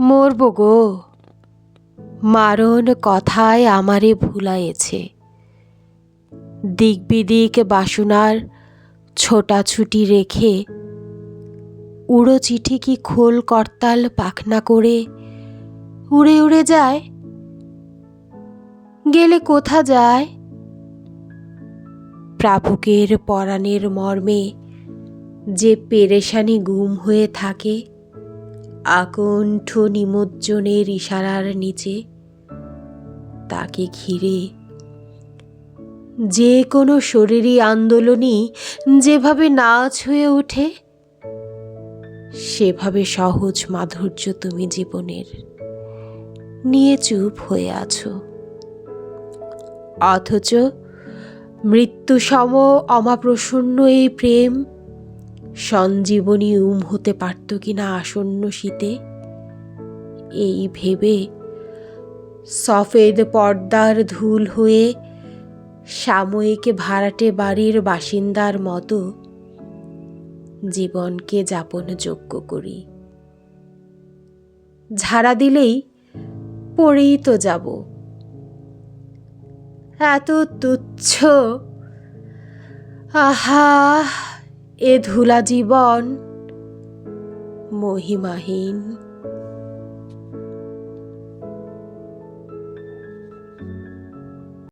মরব গো। মারণ কথায় আমারে ভুলাইছে। দিক বিদিক বাসনার ছোটাছুটি রেখে উড়ো চিঠি কি খোল করতাল পাখনা করে উড়ে উড়ে যায়? গেলে কোথা যায়? প্রাপকের পরাণের মর্মে যে পেরেশানি গুম হয়ে থাকে আকণ্ঠ নিমজ্জনের ইশারার নিচে তাকে ঘিরে যে কোনো শরীরী আন্দোলনই যেভাবে নাচ হয়ে ওঠে, সেভাবে সহজ মাধুর্য তুমি জীবনের নিয়ে চুপ হয়ে আছো। অথচ মৃত্যুসম অমাপ্রসন্ন এই প্রেম সঞ্জীবনী উম হতে পারত কিনা আসন্ন শীতে? এই ভেবে সফেদ পর্দার ধুল হয়ে সাময়িক ভাড়াটে বাড়ির বাসিন্দার মতো জীবনকে যাপন যোগ্য করি। ঝাড়া দিলেই পড়েই তো যাব। এত তুচ্ছ। আহা! এ ধুলা জীবন মহিমাহীন।